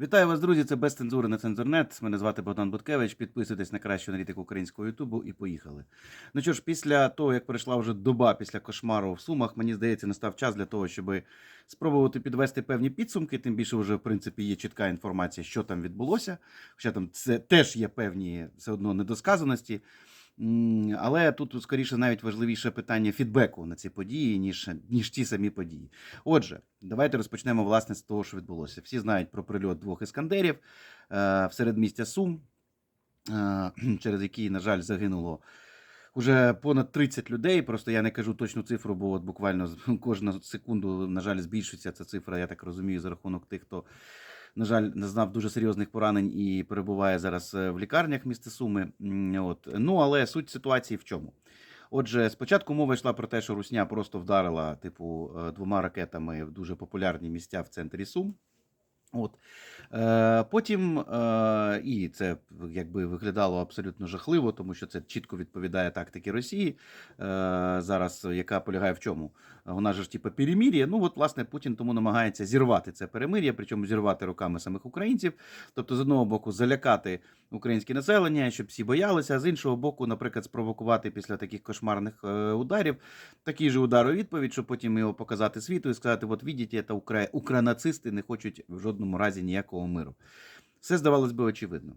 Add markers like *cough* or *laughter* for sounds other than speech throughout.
Вітаю вас, друзі! Це без цензури на цензурнет. Мене звати Богдан Буткевич. Підписуйтесь на кращу аналітику українського Ютубу і поїхали. Ну що ж, після того, як пройшла вже доба після кошмару в Сумах, мені здається, настав час для того, щоб спробувати підвести певні підсумки. Тим більше, вже в принципі є чітка інформація, що там відбулося. Хоча там це теж є певні все одно недосказаності. Але тут скоріше навіть важливіше питання фідбеку на ці події, ніж, ніж ті самі події. Отже, давайте розпочнемо власне з того, що відбулося. Всі знають про прильот двох іскандерів е, в середмістя Сум, е, *clears throat* через який, на жаль, загинуло. Уже понад 30 людей. Просто я не кажу точну цифру, бо от буквально кожну секунду, на жаль, збільшується ця цифра. Я так розумію, за рахунок тих, хто, на жаль, зазнав дуже серйозних поранень і перебуває зараз е, в лікарнях міста Суми. От. Ну, але суть ситуації в чому? Отже, спочатку мова йшла про те, що Русня просто вдарила, типу, е, двома ракетами в дуже популярні місця в центрі Сум. От. Е, потім, е, і це якби виглядало абсолютно жахливо, тому що це чітко відповідає тактиці Росії, е, зараз, яка полягає в чому? Вона ж типу перемир'я. Ну, от, власне, Путін тому намагається зірвати це перемир'я, причому зірвати руками самих українців. Тобто, з одного боку, залякати українське населення, щоб всі боялися, а з іншого боку, наприклад, спровокувати після таких кошмарних ударів такий же удар у відповідь, щоб потім його показати світу і сказати: от видите, це укра... укранацисти не хочуть в жодному разі ніякого миру. Все здавалось би очевидно.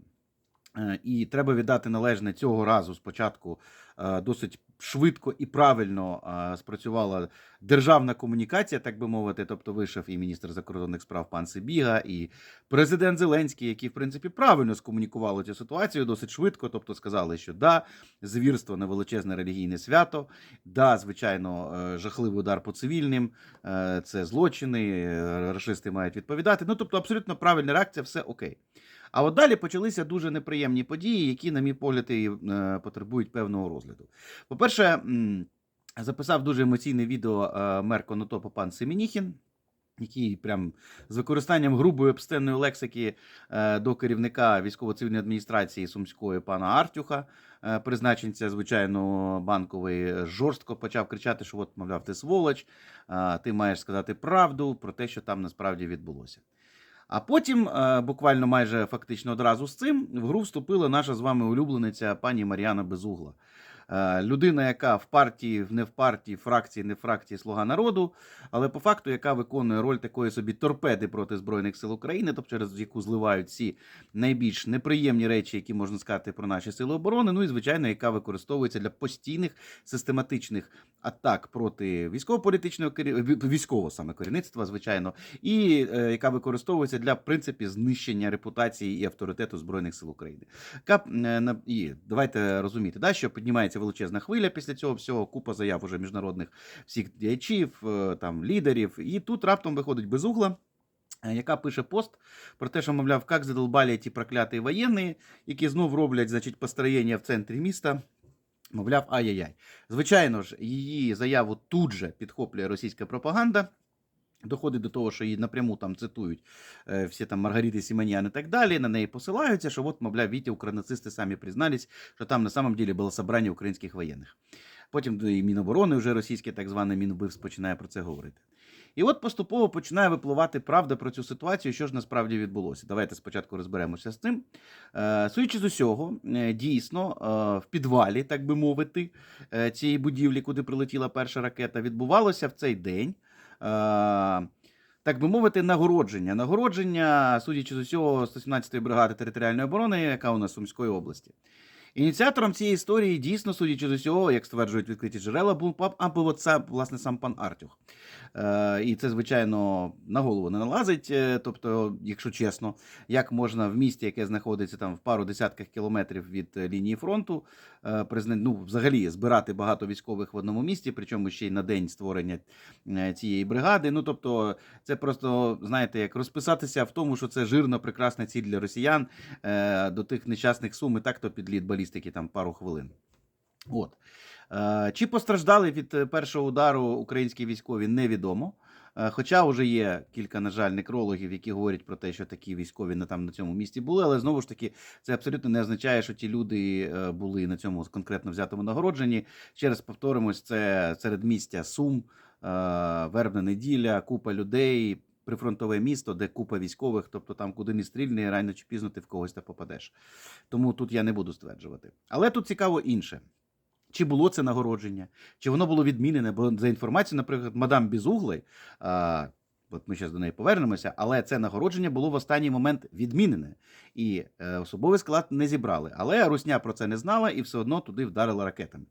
Е, І треба віддати належне цього разу спочатку е, досить швидко і правильно спрацювала державна комунікація, так би мовити. Тобто вийшов і міністр закордонних справ пан Сибіга, і президент Зеленський, які в принципі правильно скомунікували цю ситуацію досить швидко. Тобто сказали, що да, звірство на величезне релігійне свято, да, звичайно, е, жахливий удар по цивільним, е, це злочини, е, рашисти мають відповідати. Ну тобто, абсолютно правильна реакція, все окей. А от далі почалися дуже неприємні події, які, на мій погляд, і, е, потребують певного розгляду. По-перше, записав дуже емоційне відео е, мер Конотопа пан Семеніхін, який прям з використанням грубої обстенної лексики е, до керівника військово-цивільної адміністрації Сумської пана Артюха, призначенця, звичайно, банковий, жорстко почав кричати, що от, мовляв, ти сволоч, ти маєш сказати правду про те, що там насправді відбулося. А потім, е, буквально майже фактично одразу з цим, в гру вступила наша з вами улюблениця пані Мар'яна Безугла. Е, Людина, яка в партії, не в партії, фракції, не в фракції Слуга народу, але по факту, яка виконує роль такої собі торпеди проти Збройних сил України, тобто через яку зливають всі найбільш неприємні речі, які можна сказати про наші сили оборони. Ну і звичайно, яка використовується для постійних систематичних атак проти військово-політичного військового саме керівництва, звичайно, і е, яка використовується для в принципі знищення репутації і авторитету збройних сил України. Яка, е, і давайте розуміти, да, що піднімається величезна хвиля після цього всього, купа заяв уже міжнародних всіх діячів, е, там лідерів, і тут раптом виходить безугла. е, Яка пише пост про те, що, мовляв, як задолбали ті прокляті воєнні, які знов роблять значить, построєння в центрі міста. Мовляв, ай-яй-яй. Звичайно ж, її заяву тут же підхоплює російська пропаганда. Доходить до того, що її напряму там цитують е, всі там Маргарити Сіманян і так далі. На неї посилаються, що от, мовляв, Вітя, укранацисти самі признались, що там на самом деле було собрання українських воєнних. Потім і Міноборони, вже російське так зване Мінвбивс починає про це говорити. І от поступово починає випливати правда про цю ситуацію, що ж насправді відбулося. Давайте спочатку розберемося з цим. Е, Судячи з усього, е, дійсно, е, в підвалі, так би мовити, е, цієї будівлі, куди прилетіла перша ракета, відбувалося в цей день. Е, Так би мовити, нагородження. Нагородження, судячи з усього, 117-ї бригади територіальної оборони, яка у нас в Сумської області. Ініціатором цієї історії дійсно, судячи з усього, як стверджують відкриті джерела, був пап, або це, власне, сам пан Артюх. Е, і це, звичайно, на голову не налазить. Е, тобто, якщо чесно, як можна в місті, яке знаходиться там в пару десятках кілометрів від е, лінії фронту, е, призна- ну, взагалі збирати багато військових в одному місті, причому ще й на день створення е, цієї бригади. Ну тобто, це просто знаєте, як розписатися в тому, що це жирно прекрасна ціль для росіян е, до тих нещасних сум і так то підліт балістики там пару хвилин. От. Е, Чи постраждали від е, першого удару українські військові, невідомо. Е, Хоча вже є кілька, на жаль, некрологів, які говорять про те, що такі військові на там на цьому місці були, але знову ж таки це абсолютно не означає, що ті люди були на цьому конкретно взятому нагородженні. Ще раз повторимось, це середмістя Сум, е, вербна неділя, купа людей. Прифронтове місто, де купа військових, тобто там куди не стрільне, рано чи пізно ти в когось та попадеш. Тому тут я не буду стверджувати. Але тут цікаво інше. Чи було це нагородження, чи воно було відмінене? Бо за інформацією, наприклад, мадам Бізуглий, а, от ми зараз до неї повернемося, але це нагородження було в останній момент відмінене. І е, особовий склад не зібрали. Але Русня про це не знала і все одно туди вдарила ракетами.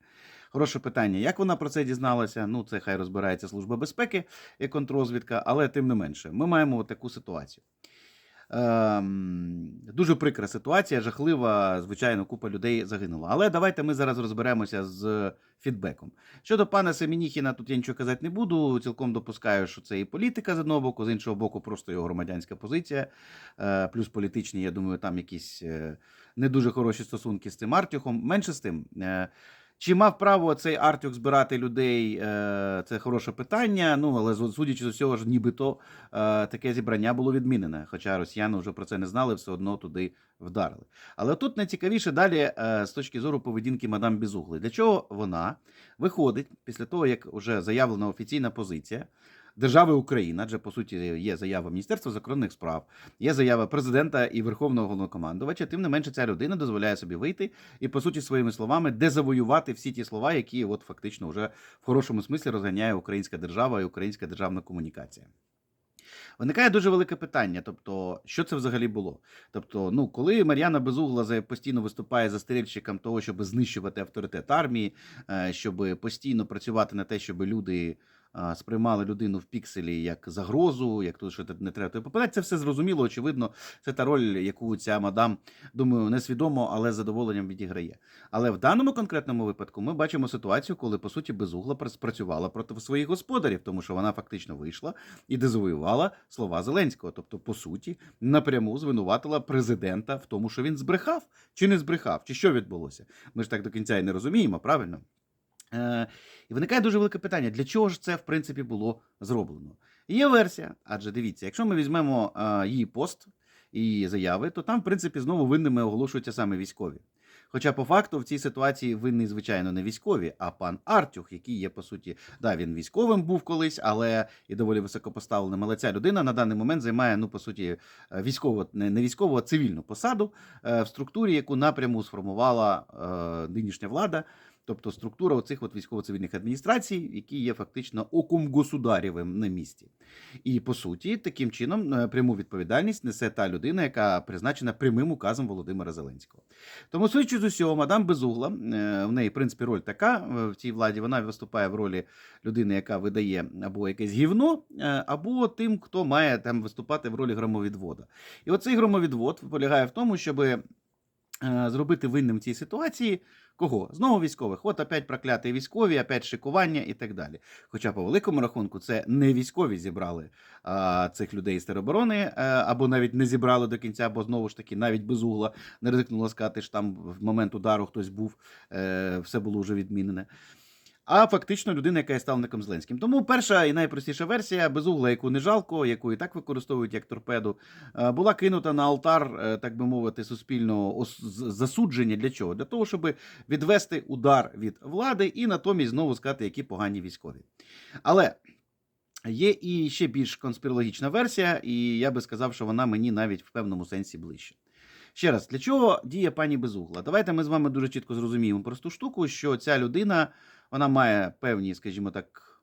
Хороше питання. Як вона про це дізналася? Ну, це хай розбирається Служба безпеки і контррозвідка, але тим не менше, ми маємо таку ситуацію. Ем, дуже прикра ситуація, жахлива, звичайно, купа людей загинула. Але давайте ми зараз розберемося з фідбеком. Щодо пана Семеніхіна, тут я нічого казати не буду. Цілком допускаю, що це і політика з одного боку, з іншого боку, просто його громадянська позиція. Е, плюс політичні, я думаю, там якісь е, не дуже хороші стосунки з цим Артюхом. Менше з тим. Е, чи мав право цей Артюк збирати людей? Е, Це хороше питання. Ну але судячи з усього ж, нібито е, таке зібрання було відмінене. Хоча росіяни вже про це не знали, все одно туди вдарили. Але тут найцікавіше далі е, з точки зору поведінки мадам Бізугли. Для чого вона виходить після того, як вже заявлена офіційна позиція держави Україна, адже по суті є заява Міністерства закордонних справ, є заява президента і верховного головнокомандувача. Тим не менше, ця людина дозволяє собі вийти і, по суті, своїми словами дезавоювати всі ті слова, які от фактично вже в хорошому смислі розганяє українська держава і українська державна комунікація. Виникає дуже велике питання, тобто, що це взагалі було? Тобто, ну, коли Мар'яна Безугла постійно виступає за застерігчиком того, щоб знищувати авторитет армії, е, щоб постійно працювати на те, щоб люди сприймали людину в пікселі як загрозу, як тут що не треба туди попадати, це все зрозуміло, очевидно, це та роль, яку ця мадам, думаю, несвідомо, але з задоволенням відіграє. Але в даному конкретному випадку ми бачимо ситуацію, коли по суті безугла пр- спрацювала проти своїх господарів, тому що вона фактично вийшла і дезавоювала слова Зеленського. Тобто, по суті, напряму звинуватила президента в тому, що він збрехав чи не збрехав, чи що відбулося. Ми ж так до кінця і не розуміємо, правильно? Е, і виникає дуже велике питання: для чого ж це в принципі було зроблено? Є версія, адже дивіться, якщо ми візьмемо е, її пост і заяви, то там, в принципі, знову винними оголошуються саме військові. Хоча по факту в цій ситуації винний, звичайно, не військові, а пан Артюх, який є по суті, да, він військовим був колись, але і доволі високопоставленим. Але ця людина на даний момент займає, ну по суті, е, військову, не військову, а цивільну посаду в структурі, яку напряму сформувала нинішня влада. Тобто структура оцих от військово-цивільних адміністрацій, які є фактично оком государєвим на місці. І по суті, таким чином е, пряму відповідальність несе та людина, яка призначена прямим указом Володимира Зеленського. Тому, з усього, мадам Безугла, е, в неї, в принципі, роль така е, в цій владі. Вона виступає в ролі людини, яка видає або якесь гівно, або тим, хто має там виступати в ролі громовідвода. І оцей громовідвод полягає в тому, щоби е, зробити винним в цій ситуації кого? Знову військових. От опять прокляті військові, опять шикування і так далі. Хоча, по великому рахунку, це не військові зібрали а, цих людей з тероборони, а, або навіть не зібрали до кінця, бо знову ж таки, навіть без угла не ризикнуло сказати, що там в момент удару хтось був, е, все було вже відмінене. А фактично людина, яка є ставником Зеленським. Тому перша і найпростіша версія безугла, яку не жалко, яку і так використовують як торпеду, е, була кинута на алтар, е, так би мовити, суспільного засудження. Для чого? Для того, щоб відвести удар від влади і натомість знову сказати, які погані військові. Але. Є і ще більш конспірологічна версія, і я би сказав, що вона мені навіть в певному сенсі ближче. Ще раз, для чого діє пані Безугла? Давайте ми з вами дуже чітко зрозуміємо просту штуку, що ця людина вона має певні, скажімо так,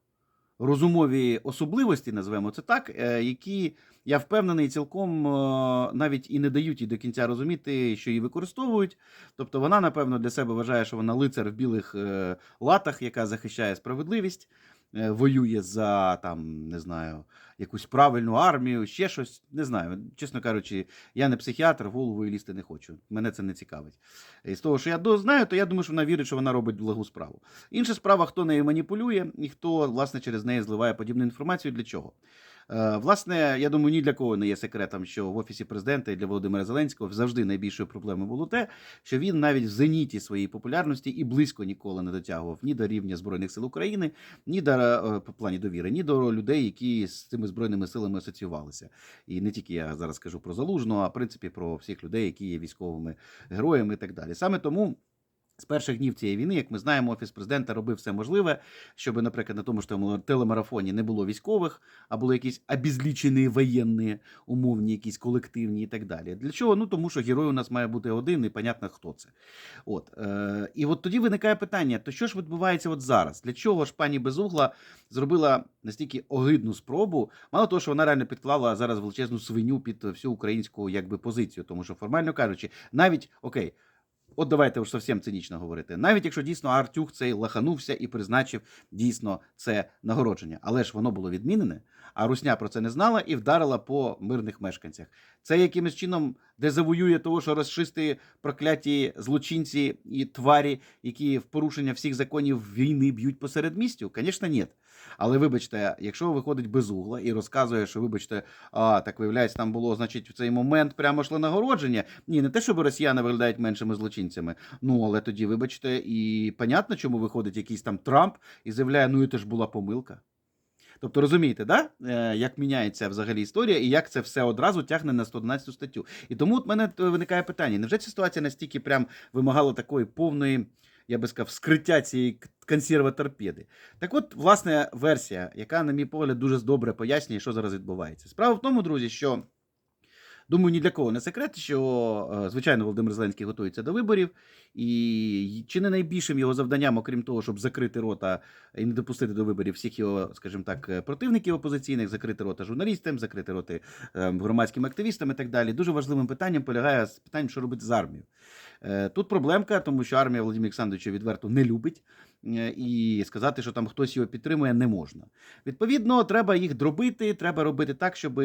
розумові особливості, називаємо це так, е, які, я впевнений, цілком е, навіть і не дають їй до кінця розуміти, що її використовують. Тобто вона, напевно, для себе вважає, що вона лицар в білих е, латах, яка захищає справедливість. Е, Воює за там, не знаю, якусь правильну армію, ще щось. Не знаю. Чесно кажучи, я не психіатр, головою лізти не хочу. Мене це не цікавить. І з того, що я знаю, то я думаю, що вона вірить, що вона робить благу справу. Інша справа, хто нею маніпулює і хто, власне, через неї зливає подібну інформацію. Для чого? Е, Власне, я думаю, ні для кого не є секретом, що в офісі президента і для Володимира Зеленського завжди найбільшою проблемою було те, що він навіть в зеніті своєї популярності і близько ніколи не дотягував ні до рівня збройних сил України, ні до е, по плані довіри, ні до людей, які з цими збройними силами асоціювалися. І не тільки я зараз кажу про залужну, а в принципі про всіх людей, які є військовими героями і так далі. Саме тому. З перших днів цієї війни, як ми знаємо, офіс президента робив все можливе, щоб, наприклад, на тому ж телемарафоні не було військових, а були якісь обізлічені воєнні, умовні, якісь колективні і так далі. Для чого? Ну тому що герой у нас має бути один, і понятно, хто це. От е, і от тоді виникає питання: то що ж відбувається от зараз? Для чого ж пані Безугла зробила настільки огидну спробу? Мало того, що вона реально підклала зараз величезну свиню під всю українську якби позицію, тому що формально кажучи, навіть окей. От давайте уж зовсім цинічно говорити. Навіть якщо дійсно Артюх цей лаханувся і призначив дійсно це нагородження, але ж воно було відмінене, а Русня про це не знала і вдарила по мирних мешканцях. Це якимось чином дезавоює того, що розчисти прокляті злочинці і тварі, які в порушення всіх законів війни б'ють посеред містю? Звісно, ні. Але вибачте, якщо виходить без угла і розказує, що вибачте, а так виявляється, там було, значить, в цей момент прямо йшло нагородження. Ні, не те, щоб росіяни виглядають меншими злочинцями. Ну але тоді, вибачте, і понятно, чому виходить якийсь там Трамп і заявляє, ну і це ж була помилка. Тобто розумієте, да? е, як міняється взагалі історія і як це все одразу тягне на 111 статтю. І тому от мене виникає питання: невже ця ситуація настільки прям вимагала такої повної, я би сказав, скриття цієї консерва торпеди? Так от, власне, версія, яка, на мій погляд, дуже добре пояснює, що зараз відбувається. Справа в тому, друзі, що. Думаю, ні для кого не секрет, що е, звичайно Володимир Зеленський готується до виборів, і чи не найбільшим його завданням, окрім того, щоб закрити рота і не допустити до виборів всіх його, скажімо так, е, противників опозиційних, закрити рота журналістам, закрити роти е, громадським активістам і так далі. Дуже важливим питанням полягає з питанням, що робити з армією. Е, Тут проблемка, тому що армія Володимира Олександровича відверто не любить, і сказати, що там хтось його підтримує, не можна. Відповідно, треба їх дробити, треба робити так, щоб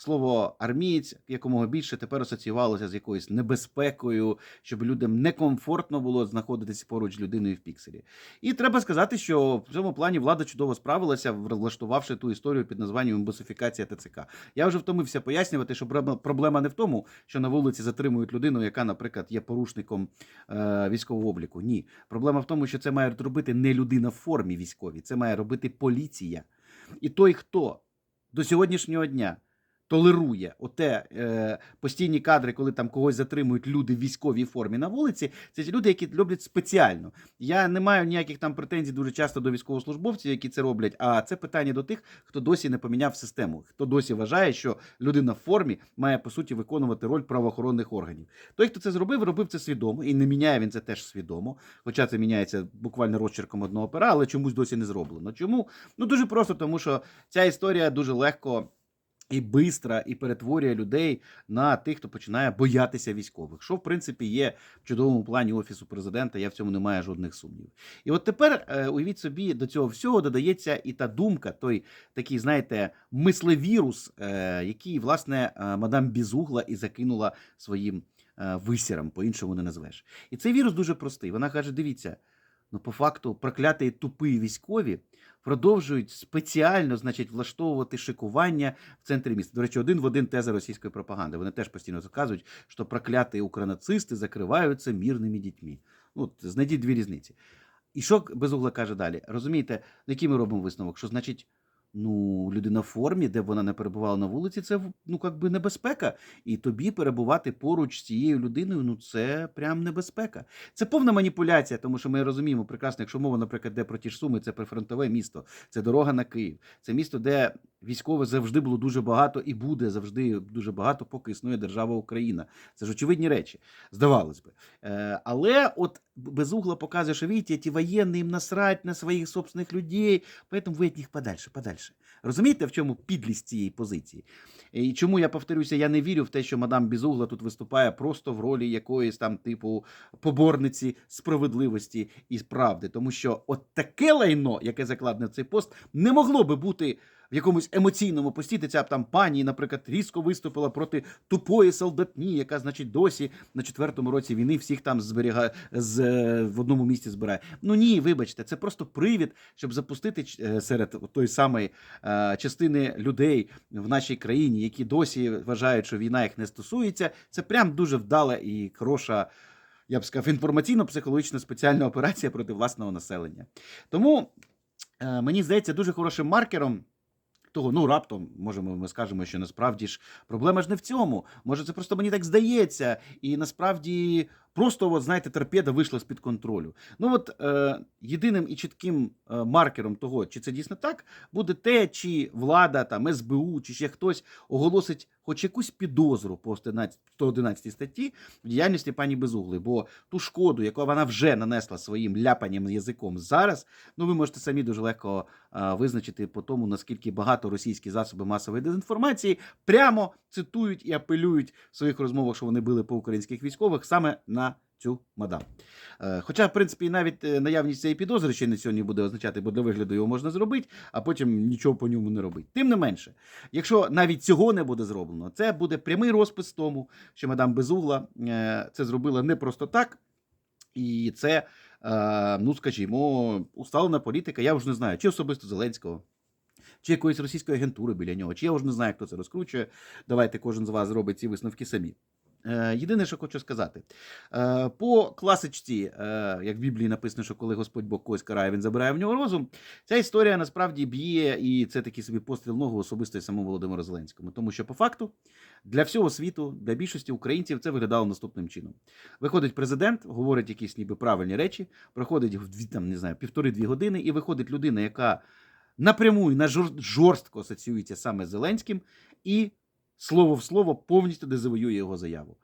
слово армієць якомога більше тепер асоціювалося з якоюсь небезпекою, щоб людям некомфортно було знаходитися поруч з людиною в пікселі. І треба сказати, що в цьому плані влада чудово справилася, влаштувавши ту історію під названням босифікація ТЦК. Я вже втомився пояснювати, що проблема- проблема не в тому, що на вулиці затримують людину, яка, наприклад, є порушником е, військового обліку. Ні, проблема в тому, що це має робити не людина в формі військовій, це має робити поліція. І той, хто до сьогоднішнього дня толерує оте е, постійні кадри, коли там когось затримують люди в військовій формі на вулиці, це ті люди, які роблять спеціально. Я не маю ніяких там претензій дуже часто до військовослужбовців, які це роблять. А це питання до тих, хто досі не поміняв систему, хто досі вважає, що людина в формі має по суті виконувати роль правоохоронних органів. Той, хто це зробив, робив це свідомо і не міняє він це теж свідомо. Хоча це міняється буквально розчерком одного пера, але чомусь досі не зроблено. Чому? Ну дуже просто, тому що ця історія дуже легко. І бистра, і перетворює людей на тих, хто починає боятися військових, що в принципі є в чудовому плані офісу президента. Я в цьому не маю жодних сумнівів. І от тепер е, уявіть собі, до цього всього додається і та думка, той такий, знаєте, мислевірус, е, який власне е, мадам Бізугла і закинула своїм висірам, по-іншому не назвеш. І цей вірус дуже простий. Вона каже: дивіться, ну по факту прокляті тупі військові продовжують спеціально, значить, влаштовувати шикування в центрі міста. До речі, один в один теза російської пропаганди. Вони теж постійно заказують, що прокляті укранацисти закриваються мірними дітьми. Ну, от, знайдіть дві різниці. І що Безугла каже далі? Розумієте, який ми робимо висновок? Що значить, ну, людина в формі, де вона не перебувала на вулиці, це ну, як би небезпека. І тобі перебувати поруч з цією людиною, ну це прям небезпека. Це повна маніпуляція, тому що ми розуміємо прекрасно, якщо мова, наприклад, де про ті ж суми, це прифронтове місто, це дорога на Київ, це місто, де військових завжди було дуже багато і буде завжди дуже багато, поки існує держава Україна. Це ж очевидні речі, здавалось би. Е, але от Безугла показує, що видите, ті воєнні їм насрать на своїх собственних людей, поэтому ви від них подальше, подальше. Розумієте, в чому підлість цієї позиції? І чому я повторюся, я не вірю в те, що мадам Бізугла тут виступає просто в ролі якоїсь там типу поборниці справедливості і правди, тому що от таке лайно, яке закладне в цей пост, не могло би бути. В якомусь емоційному пості ця там пані, наприклад, різко виступила проти тупої солдатні, яка, значить, досі на четвертому році війни всіх там зберігає з е, в одному місці збирає. Ну ні, вибачте, це просто привід, щоб запустити е, серед тої самої е, частини людей в нашій країні, які досі вважають, що війна їх не стосується. Це прям дуже вдала і хороша. Я б сказав, інформаційно-психологічна спеціальна операція проти власного населення. Тому мені здається, дуже хорошим маркером того, ну раптом, може, ми, ми скажемо, що насправді ж проблема ж не в цьому. Може, це просто мені так здається. І насправді Просто, от, знаєте, торпеда вийшла з-під контролю. Ну от е, єдиним і чітким е, маркером того, чи це дійсно так, буде те, чи влада, там, СБУ, чи ще хтось оголосить хоч якусь підозру по 111 111 статті в діяльності пані Безугли. Бо ту шкоду, яку вона вже нанесла своїм ляпанням язиком зараз, ну ви можете самі дуже легко е, визначити по тому, наскільки багато російські засоби масової дезінформації прямо цитують і апелюють в своїх розмовах, що вони били по українських військових саме на цю мадам. Е, Хоча, в принципі, навіть е, наявність цієї підозри ще не сьогодні буде означати, бо для вигляду його можна зробити, а потім нічого по ньому не робити. Тим не менше, якщо навіть цього не буде зроблено, це буде прямий розпис тому, що мадам Безугла е, це зробила не просто так. І це, ну скажімо, усталена політика. Я вже не знаю, чи особисто Зеленського, чи якоїсь російської агентури біля нього, чи я вже не знаю, хто це розкручує. Давайте кожен з вас зробить ці висновки самі. Е, Єдине, що хочу сказати, Е, по класичці, е, як в Біблії написано, що коли Господь Бог когось карає, він забирає в нього розум. Ця історія насправді б'є, і це такий собі постріл ногу особисто і самому Володимиру Зеленському. Тому що по факту для всього світу, для більшості українців це виглядало наступним чином. Виходить президент, говорить якісь ніби правильні речі, проходить там не знаю півтори-дві години, і виходить людина, яка напряму і на жорстко асоціюється саме з Зеленським, і слово в слово повністю дезавоює його заяву.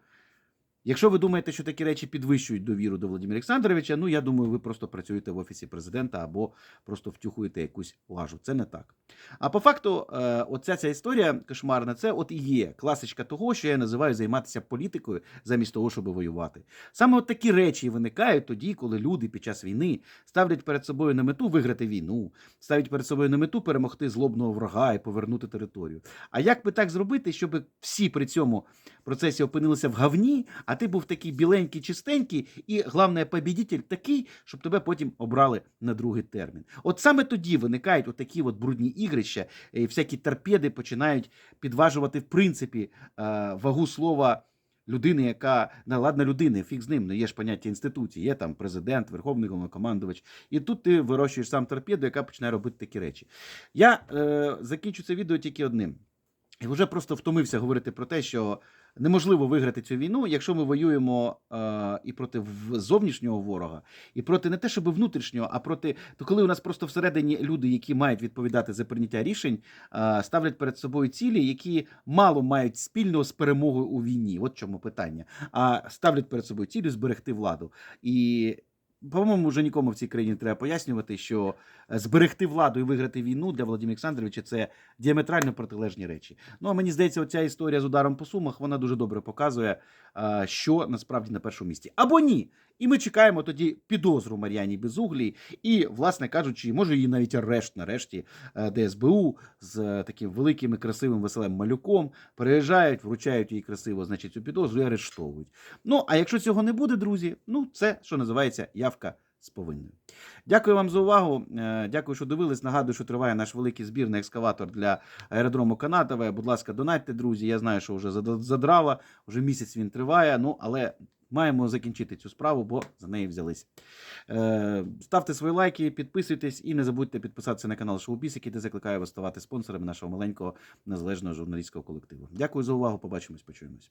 Якщо ви думаєте, що такі речі підвищують довіру до Володимира Олександровича, ну я думаю, ви просто працюєте в офісі президента або просто втюхуєте якусь лажу. Це не так. А по факту, е, оця ця історія кошмарна, це от і є класичка того, що я називаю займатися політикою замість того, щоб воювати. Саме от такі речі виникають тоді, коли люди під час війни ставлять перед собою на мету виграти війну, ставлять перед собою на мету перемогти злобного врага і повернути територію. А як би так зробити, щоб всі при цьому процесі опинилися в гавні, а ти був такий біленький, чистенький, і головне, побідітель такий, щоб тебе потім обрали на другий термін. От саме тоді виникають от такі от брудні ігрища, і всякі торпеди починають підважувати в принципі е, вагу слова. Людини, яка не ладна людини, фіг з ним, не є ж поняття інституції, є там президент, верховний головнокомандувач. І тут ти вирощуєш сам торпеду, яка починає робити такі речі. Я е, закінчу це відео тільки одним. І вже просто втомився говорити про те, що неможливо виграти цю війну, якщо ми воюємо е, і проти зовнішнього ворога, і проти не те, щоб внутрішнього, а проти то, коли у нас просто всередині люди, які мають відповідати за прийняття рішень, е, ставлять перед собою цілі, які мало мають спільного з перемогою у війні. От чому питання. А ставлять перед собою цілі зберегти владу. І по-моєму, вже нікому в цій країні треба пояснювати, що е, зберегти владу і виграти війну для Володимира Олександровича це діаметрально протилежні речі. Ну а мені здається, оця історія з ударом по сумах вона дуже добре показує, е, що насправді на першому місці. Або ні. І ми чекаємо тоді підозру Мар'яні Безуглій, і, власне кажучи, може її навіть арешт нарешті е, ДСБУ з е, таким великим і красивим веселим малюком приїжджають, вручають їй красиво, значить, цю підозру і арештовують. Ну а якщо цього не буде, друзі, ну це що називається явка з повинною. Дякую вам за увагу. Е, Дякую, що дивились. Нагадую, що триває наш великий збір на екскаватор для аеродрому Канатове. Будь ласка, донатьте, друзі. Я знаю, що вже зад- задрала, вже місяць він триває. Ну але маємо закінчити цю справу, бо за неї взялись. Е, Ставте свої лайки, підписуйтесь і не забудьте підписатися на канал Шоу який де закликаю вас ставати спонсорами нашого маленького незалежного журналістського колективу. Дякую за увагу. Побачимось, почуємось.